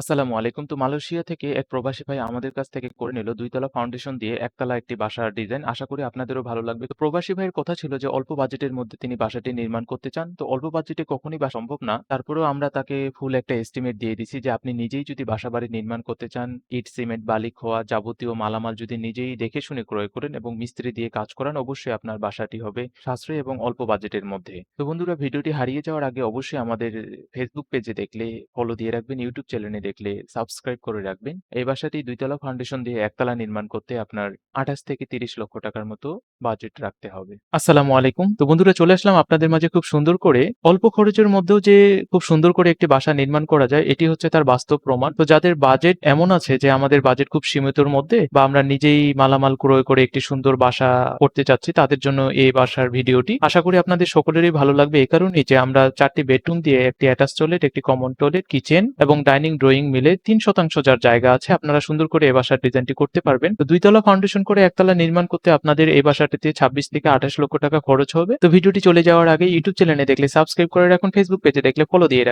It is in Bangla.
আসসালামু আলাইকুম। তো মালয়েশিয়া থেকে এক প্রবাসী ভাই আমাদের কাছ থেকে করে নিল ২ তলা ফাউন্ডেশন দিয়ে একতলা একটি বাসার ডিজাইন। আশা করি আপনাদেরও ভালো লাগবে। তো প্রবাসী ভাইয়ের কথা ছিল যে অল্প বাজেটের মধ্যে তিনি বাসাটি নির্মাণ করতে চান। তো অল্প বাজেটে কখনই বা সম্ভব না। তারপরেও আমরা তাকে ফুল একটা এস্টিমেট দিয়ে দিছি যে আপনি নিজেই যদি বাসাবাড়ি নির্মাণ করতে চান, ইট, সিমেন্ট, বালি, খোয়া যাবতীয় মালামাল যদি নিজেই দেখে শুনে ক্রয় করেন এবং মিস্ত্রি দিয়ে কাজ করান অবশ্যই আপনার বাসাটি হবে সাশ্রয়ী এবং অল্প বাজেটের মধ্যে। তো বন্ধুরা ভিডিওটি হারিয়ে যাওয়ার আগে অবশ্যই আমাদের ফেসবুক পেজে দেখলে ফলো দিয়ে রাখবেন, ইউটিউব চ্যানেলে দেখলে সাবস্ক্রাইব করে রাখবেন। এই বাসাটি ২ তলা ফাউন্ডেশন দিয়ে একতলা নির্মাণ করতে আপনার ২৮ থেকে ৩০ লক্ষ টাকার মতো বাজেট রাখতে হবে। আসসালামু আলাইকুম। তো বন্ধুরা চলে আসলাম আপনাদের মাঝে খুব সুন্দর করে অল্প খরচের মধ্যেও যে খুব সুন্দর করে একটি বাসা নির্মাণ করা যায় এটি হচ্ছে তার বাস্তব প্রমাণ। তো যাদের বাজেট এমন আছে যে আমাদের বাজেট খুব সীমিতর মধ্যে বা আমরা নিজেই মালামাল ক্রয় করে একটি সুন্দর বাসা করতে চাচ্ছি তাদের জন্য এই বাসার ভিডিওটি। আশা করি আপনাদের সকলেরই ভালো লাগবে এই কারণেই যে আমরা চারটি বেডরুম দিয়ে একটি অ্যাটাচ টয়লেট, একটি কমন টয়লেট, কিচেন এবং ডাইনিং ড্রয়িং মিলে তিন শতাংশ যার জায়গা আছে আপনারা সুন্দর করে এ বাসার ডিজাইনটি করতে পারবেন। তো ২ তলা ফাউন্ডেশন করে একতলা নির্মাণ করতে আপনাদের এই বাসাটিতে ২৬ থেকে ২৮ লক্ষ টাকা খরচ হবে। তো ভিডিওটি চলে যাওয়ার আগে ইউটিউব চ্যানেলে দেখলে সাবস্ক্রাইব করে রাখুন, ফেসবুক পেজে দেখলে ফলো দিয়ে রাখুন।